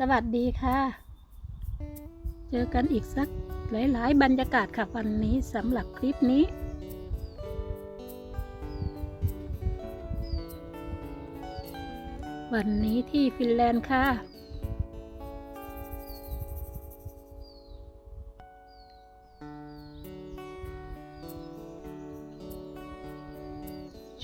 สวัสดีค่ะ เจอกันอีกสักหลายๆ บรรยากาศค่ะวันนี้สำหรับคลิปนี้วันนี้ที่ฟินแลนด์ค่ะ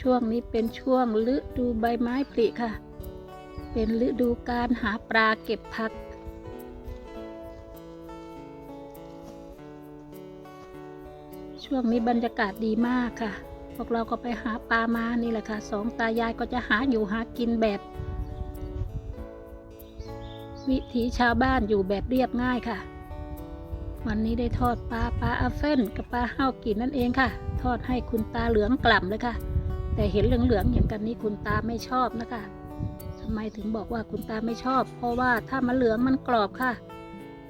ช่วงนี้เป็นช่วงฤดูใบไม้ผลิค่ะ เป็นฤดูการหาปลาเก็บผัก ช่วงนี้บรรยากาศดีมากค่ะ พวกเราก็ไปหาปลามานี่แหละค่ะสองตายายก็จะหาอยู่หากินแบบ วิถีชาวบ้านอยู่แบบเรียบง่ายค่ะ วันนี้ได้ทอดปลาปลาอาเฟนกับปลาห้าวกินนั่นเองค่ะ ทอดให้คุณตาเหลืองกล่ำเลยค่ะ แต่เห็นเหลืองๆอย่างกันนี้คุณตาไม่ชอบนะคะ ทำไมถึงบอกว่าคุณตาไม่ชอบ เพราะว่าถ้ามันเหลืองมันกรอบค่ะ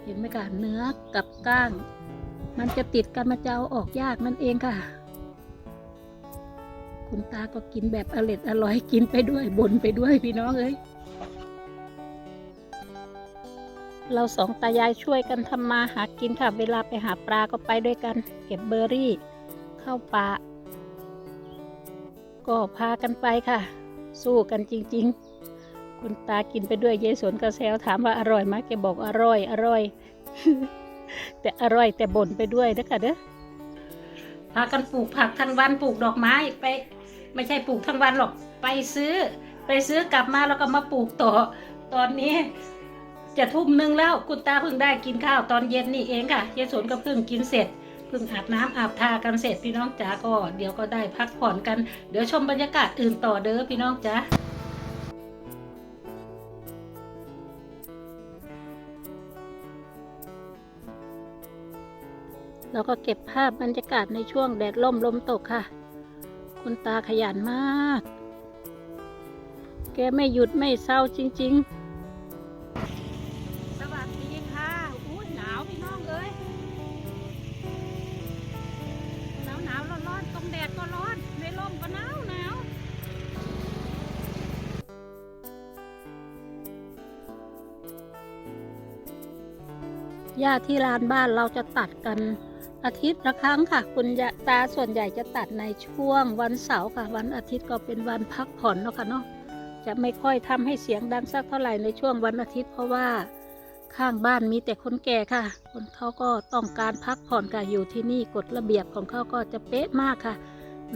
เห็นไหมคะเนื้อกับก้าง มันจะติดกันมันจะเอาออกยากนั่นเองค่ะ คุณตาก็กินแบบอร่อยอร่อยกินไปด้วยบ่นไปด้วยพี่น้องเอ้ยเราสองตายายช่วยกันทำมาหากินค่ะ เวลาไปหาปลาก็ไปด้วยกัน เก็บเบอร์รี่ เข้าป่าก็พากันไปค่ะ สู้กันจริง ๆ คุณตากินไปด้วยยายสวนกระแซวถามว่าอร่อยไหมแกบอกอร่อย อร่อย แต่อร่อยแต่บ่นไปด้วยนะคะเด้อพากันปลูกผักทั้งวันปลูกดอกไม้ไป ไม่ใช่ปลูกทั้งวันหรอกไปซื้อ ไปซื้อกลับมาแล้วก็มาปลูกต่อ ตอนนี้ จะทุ่มหนึ่งแล้วคุณตาเพิ่งได้กินข้าวตอนเย็นนี่เองค่ะยายสวนก็เพิ่งกินเสร็จเพิ่งอาบน้ำอาบทากันเสร็จพี่น้องจ๋าก็เดี๋ยวก็ได้พักผ่อนกัน เดี๋ยวชมบรรยากาศอื่นต่อเด้อพี่น้องจ๋า เราก็เก็บภาพบรรยากาศในช่วงแดดล่มลมตกค่ะ คุณตาขยันมาก แกไม่หยุดไม่เศร้าจริงๆสวัสดีค่ะอุ้ยหนาวพี่น้องเอ้ยหนาวหนาวร้อนร้อนตรงแดดก็ร้อนในร่มก็หนาวหนาวหญ้าที่ลานบ้านเราจะตัดกัน อาทิตย์ละครั้งค่ะ คุณยะตาส่วนใหญ่จะตัดในช่วงวันเสาร์ค่ะ วันอาทิตย์ก็เป็นวันพักผ่อนเนาะค่ะเนาะจะไม่ค่อยทำให้เสียงดังสักเท่าไหร่ในช่วงวันอาทิตย์เพราะว่าข้างบ้านมีแต่คนแก่ค่ะ คนเขาก็ต้องการพักผ่อนค่ะอยู่ที่นี่กฎระเบียบของเขาก็จะเป๊ะมากค่ะ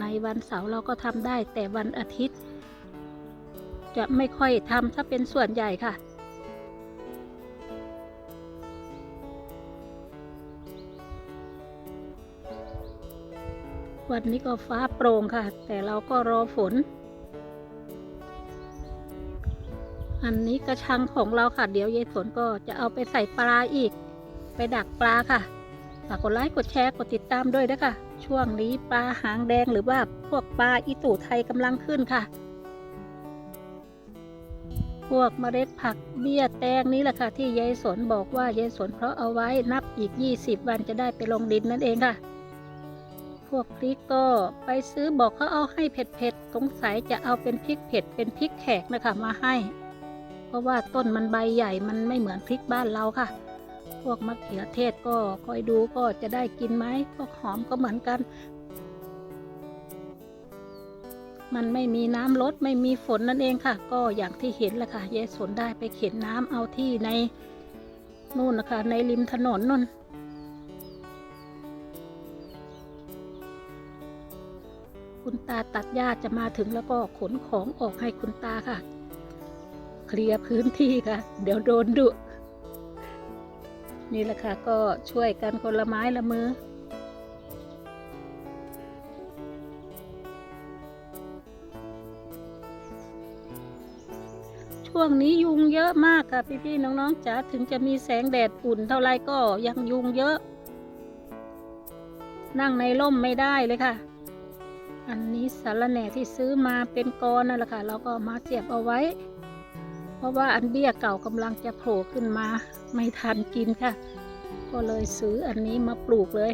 ในวันเสาร์เราก็ทำได้แต่วันอาทิตย์ จะไม่ค่อยทำถ้าเป็นส่วนใหญ่ค่ะ วันนี้ก็ฟ้าโปร่งค่ะ แต่เราก็รอฝน อันนี้กระชังของเราค่ะ เดี๋ยวยายฝนก็จะเอาไปใส่ปลาอีก ไปดักปลาค่ะ ฝากกดไลค์กดแชร์กดติดตามด้วยนะคะ ช่วงนี้ปลาหางแดงหรือว่าพวกปลาอีตู่ไทยกำลังขึ้นค่ะ พวกเมล็ดผักเบี้ยแตงนี้แหละค่ะ ที่ยายสนบอกว่ายายสนเพราะเอาไว้นับอีก 20 วันจะได้ไปลงดินนั่นเองค่ะ พวกพริกก็ไปซื้อบอกเขาเอาให้เผ็ดๆสงสัยจะเอาเป็นพริกเผ็ดเป็นพริกแขกนะคะมาให้ เพราะว่าต้นมันใบใหญ่มันไม่เหมือนพริกบ้านเราค่ะ พวกมะเขือเทศก็คอยดูก็จะได้กินไหมพวกหอมก็เหมือนกัน มันไม่มีน้ำลดไม่มีฝนนั่นเองค่ะ ก็อย่างที่เห็นแหละค่ะยายสนได้ไปเข็นน้ำเอาที่ในนู่นนะคะในริมถนนนน คุณตาตัดหญ้าจะมาถึงแล้วก็ขนของออกให้คุณตาค่ะ เคลียร์พื้นที่ค่ะ เดี๋ยวโดนดุ นี่แหละค่ะก็ช่วยกันคนละไม้ละมือช่วงนี้ยุงเยอะมากค่ะพี่ๆน้องๆจ๋าถึงจะมีแสงแดดอุ่นเท่าไรก็ยังยุงเยอะ นั่งในร่มไม่ได้เลยค่ะ อันนี้สารแหน่ที่ซื้อมาเป็นกรนั่นแหละค่ะ เราก็มาเสียบเอาไว้ เพราะว่าอันเบี้ยเก่ากำลังจะโผล่ขึ้นมาไม่ทันกินค่ะ ก็เลยซื้ออันนี้มาปลูกเลย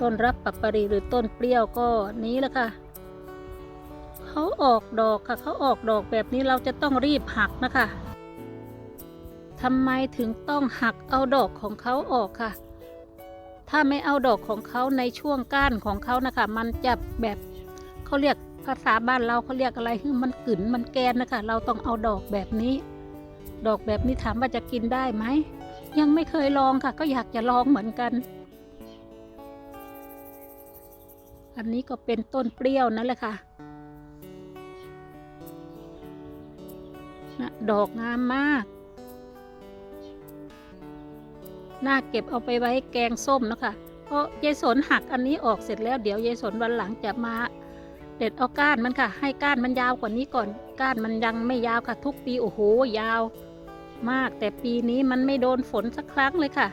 ต้นรับปัปปารีหรือต้นเปรี้ยวก็นี้แหละค่ะเขาออกดอกค่ะเขาออกดอกแบบนี้เราจะต้องรีบหักนะคะทำไมถึงต้องหักเอาดอกของเขาออกค่ะ ถ้าไม่เอาดอกของเขาในช่วงก้านของเขานะคะ มันจะแบบเขาเรียกภาษาบ้านเราเขาเรียกอะไรคือมันกึ๋นมันแกนนะคะ เราต้องเอาดอกแบบนี้ ดอกแบบนี้ถามว่าจะกินได้ไหมยังไม่เคยลองค่ะ ก็อยากจะลองเหมือนกัน อันนี้ก็เป็นต้นเปรี้ยวนั่นแหละค่ะนะดอกงามมาก น่าเก็บเอาไปไว้แกงส้มนะคะเพราะยายสนหักอันนี้ออกเสร็จแล้วเดี๋ยวยายสนวันหลังจะมาเด็ดเอาก้านมันค่ะ ให้ก้านมันยาวกว่านี้ก่อน ก้านมันยังไม่ยาวค่ะ ทุกปีโอ้โหยาว มากแต่ปีนี้มันไม่โดนฝนสักครั้งเลยค่ะ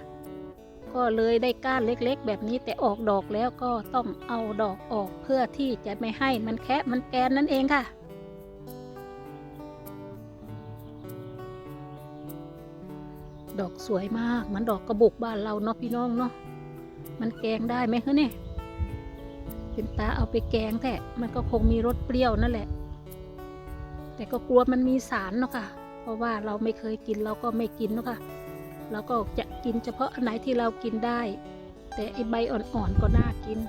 ก็เลยได้ก้านเล็กๆ แบบนี้แต่ออกดอกแล้วก็ต้องเอาดอกออกเพื่อที่จะไม่ให้มันแคะมันแกนนั่นเองค่ะ ดอกสวยมาก มันดอกกระบุกบ้านเราเนาะพี่น้องเนาะ มันแกงได้ไหมคะเนี่ยเป็นตาเอาไปแกงแต่มันก็คงมีรสเปรี้ยวนั่นแหละ แต่ก็กลัวมันมีสารเนาะค่ะ เพราะว่าเราไม่เคยกินเราก็ไม่กินเนาะค่ะ เราก็จะกินเฉพาะอันไหนที่เรากินได้ แต่ไอใบอ่อนๆก็น่ากิน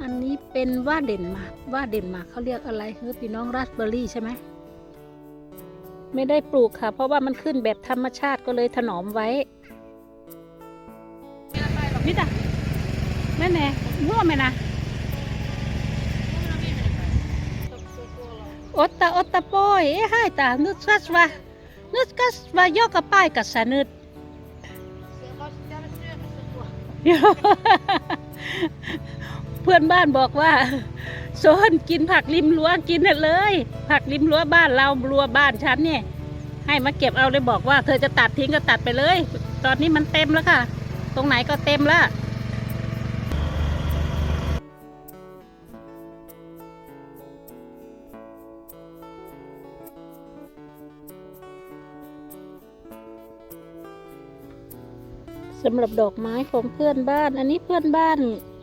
อันนี้เป็นว่าเด่นมากว่าเด่นมากเขาเรียกอะไรเฮ้ยพี่น้องราสเบอร์รี่ใช่ไหม ไม่ได้ปลูกค่ะ เพราะว่ามันขึ้นแบบธรรมชาติก็เลยถนอมไว้นี่จ้ะแม่แน่ง่วงไหมนะอดตาอดตาโปอยเอ้ให้ตานึกกัสว่านึกกัสว่ายอกกระป้ายกับสนึดเพื่อนบ้านบอกว่าโซนกินผักริมรั้วกินน่ะเลย ผักริมรั้วบ้านเรารั้วบ้านฉันเนี่ยให้มาเก็บเอาเลยบอกว่าเธอจะตัดทิ้งก็ตัดไปเลย ตอนนี้มันเต็มแล้วค่ะ ตรงไหนก็เต็มแล้วสำหรับดอกไม้ของเพื่อนบ้าน อันนี้เพื่อนบ้าน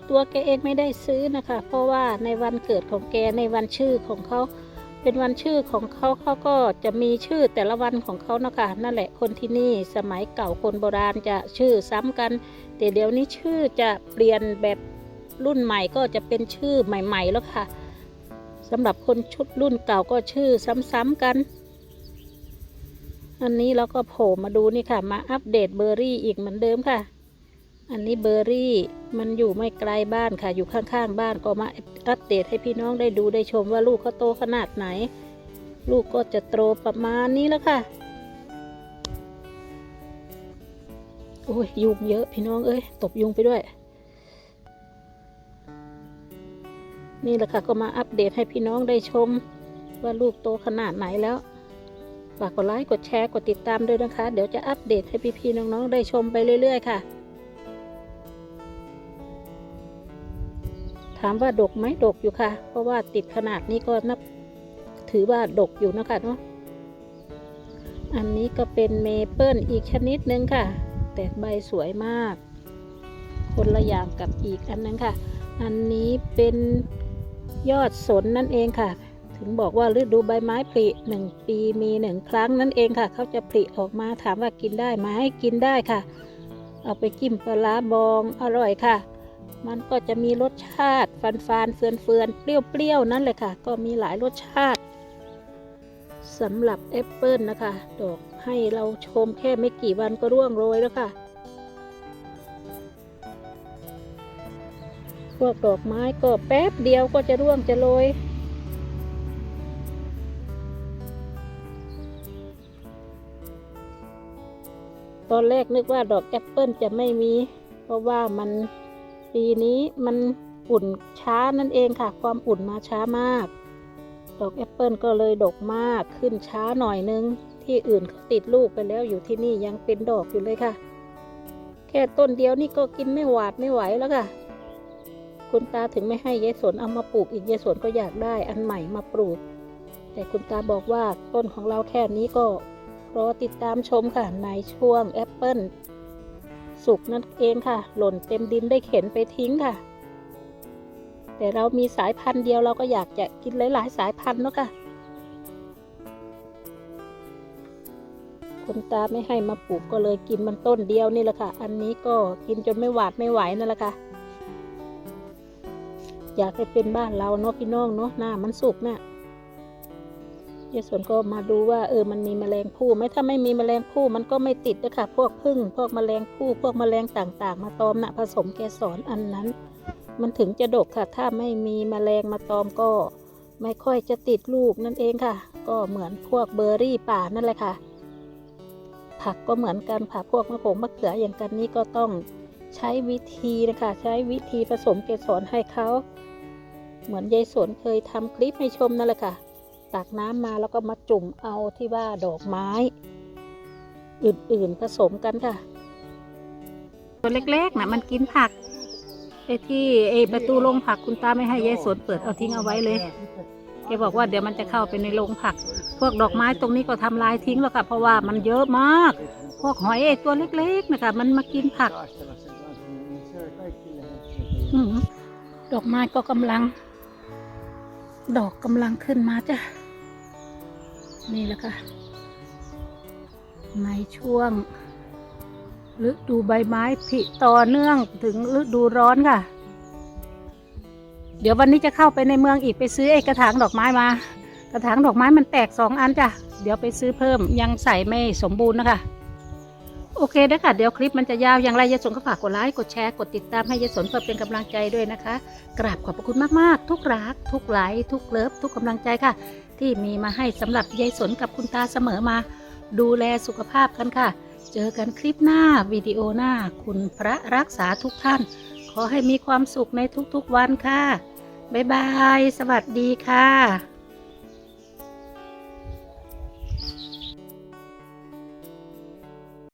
ตัวแกเองไม่ได้ซื้อนะคะ เพราะว่าในวันเกิดของแกในวันชื่อของเขาเป็นวันชื่อของเขาเขาก็จะมีชื่อแต่ละวันของเขานะคะนั่นแหละคนที่นี่สมัยเก่าคนโบราณจะชื่อซ้ำกัน แต่เดี๋ยวนี้ชื่อจะเปลี่ยนแบบรุ่นใหม่ก็จะเป็นชื่อใหม่ ๆ แล้วค่ะสำหรับคนชุดรุ่นเก่าก็ชื่อซ้ำๆกัน อันนี้เราก็โผล่มาดูนี่ค่ะ มาอัปเดตเบอร์รี่อีกเหมือนเดิมค่ะ อันนี้เบอร์รี่มันอยู่ไม่ไกลบ้านค่ะ อยู่ข้างๆบ้านก็มาอัปเดตให้พี่น้องได้ดูได้ชมว่าลูกเขาโตขนาดไหน ลูกก็จะโตประมาณนี้แล้วค่ะโอ้ยยุงเยอะพี่น้องเอ้ยตบยุงไปด้วย นี่แหละค่ะก็มาอัปเดตให้พี่น้องได้ชม ว่าลูกโตขนาดไหนแล้วฝากกดไลค์กดแชร์กดติดตามด้วยนะคะ เดี๋ยวจะอัปเดตให้พี่ๆน้องๆได้ชมไปเรื่อยๆค่ะามว่าดกไหมดกอยู่ค่ะ เพราะว่าติดขนาดนี้ก็นับถือว่าดกอยู่นะคะเนาะอันนี้ก็เป็นเมเปิลอีกชนิดหนึ่งค่ะ แตกใบสวยมาก คนละอย่างกับอีกอันนึงค่ะ อันนี้เป็นยอดสนนั่นเองค่ะ ถึงบอกว่าฤดูใบไม้ผลิหนึ่งปีมีหนึ่งครั้งนั่นเองค่ะ เขาจะผลิออกมาถามว่ากินได้ไหมกินได้ค่ะ เอาไปจิ้มปลาบองอร่อยค่ะ มันก็จะมีรสชาติฟันฟานเฟือนเฟือนเปรี้ยวๆนั่นเลยค่ะ ก็มีหลายรสชาติสำหรับแอปเปิลนะคะ ดอกให้เราชมแค่ไม่กี่วันก็ร่วงโรยแล้วค่ะ พวกดอกไม้ก็แป๊บเดียวก็จะร่วงจะโรยตอนแรกนึกว่าดอกแอปเปิลจะไม่มี เพราะว่ามัน ปีนี้มันอุ่นช้านั่นเองค่ะ ความอุ่นมาช้ามาก ดอกแอปเปิลก็เลยดกมากขึ้นช้าหน่อยนึง ที่อื่นเขาติดลูกไปแล้วอยู่ที่นี่ยังเป็นดอกอยู่เลยค่ะ แค่ต้นเดียวนี่ก็กินไม่หวาดไม่ไหวแล้วค่ะ คุณตาถึงไม่ให้ยายสนเอามาปลูกอีกยายสนก็อยากได้อันใหม่มาปลูก แต่คุณตาบอกว่าต้นของเราแค่นี้ก็รอติดตามชมค่ะในช่วงแอปเปิล สุกนั่นเองค่ะ หล่นเต็มดินได้เข็นไปทิ้งค่ะ แต่เรามีสายพันธุ์เดียวเราก็อยากจะกินหลายๆ สายพันธุ์เนาะค่ะคุณตาไม่ให้มาปลูกก็เลยกินมันต้นเดียวนี่แหละค่ะ อันนี้ก็กินจนไม่หวาดไม่ไหวนั่นแหละค่ะ อยากให้เป็นบ้านเราเนาะพี่น้องเนาะหน้ามันสุกน่ะ ยายสนก็มาดูว่าเออมันมีแมลงผู้ไหมถ้าไม่มีแมลงผู้มันก็ไม่ติดนะคะพวกพึ่งพวกแมลงผู้พวกแมลงต่างๆ มาตอมน่ะผสมเกสรอันนั้น มันถึงจะดกค่ะ ถ้าไม่มีแมลงมาตอมก็ ไม่ค่อยจะติดลูกนั่นเองค่ะ ก็เหมือนพวกเบอร์รี่ป่านั่นแหละค่ะ ผักก็เหมือนกันค่ะพวกมะผงมะเขืออย่างกันนี้ก็ต้องใช้วิธีนะคะ ใช้วิธีผสมเกสรให้เขาเหมือนยายสวนเคยทำคลิปให้ชมนั่นแหละค่ะ ตักน้ำมาแล้วก็มาจุ่มเอาที่ว่าดอกไม้ อื่นๆผสมกันค่ะ ตัวเล็กๆนะมันกินผักไอ้ที่ไอ้ประตูโรงผักคุณตาไม่ให้ยายสนเปิดเอาทิ้งเอาไว้เลยแกบอกว่าเดี๋ยวมันจะเข้าไปในโรงผัก พวกดอกไม้ตรงนี้ก็ทำลายทิ้งแล้วค่ะเพราะว่ามันเยอะมาก พวกหอยไอ้ตัวเล็กๆนะคะมันมากินผักอดอกไม้ก็กำลัง ดอกกำลังขึ้นมาจ้ะ นี่แหละค่ะ ในช่วงฤดูใบไม้ผลิต่อเนื่องถึงฤดูร้อนค่ะ เดี๋ยววันนี้จะเข้าไปในเมืองอีกไปซื้อไอ้กระถางดอกไม้มา กระถางดอกไม้มันแตกสองอันจ้ะ เดี๋ยวไปซื้อเพิ่มยังใส่ไม่สมบูรณ์นะคะโอเคนะคะเดี๋ยวคลิปมันจะยาวอย่างไรยายสนก็ฝากกดไลค์กดแชร์กดติดตามให้ยายสนเพื่อเป็นกำลังใจด้วยนะคะ กราบขอบพระคุณมากๆ ทุกรัก ทุกไลค์ทุกเลิฟทุกกำลังใจค่ะ ที่มีมาให้สำหรับยายสนกับคุณตาเสมอมา ดูแลสุขภาพกันค่ะ เจอกันคลิปหน้าวิดีโอหน้า คุณพระรักษาทุกท่าน ขอให้มีความสุขในทุกๆวันค่ะ บ๊ายบาย สวัสดีค่ะ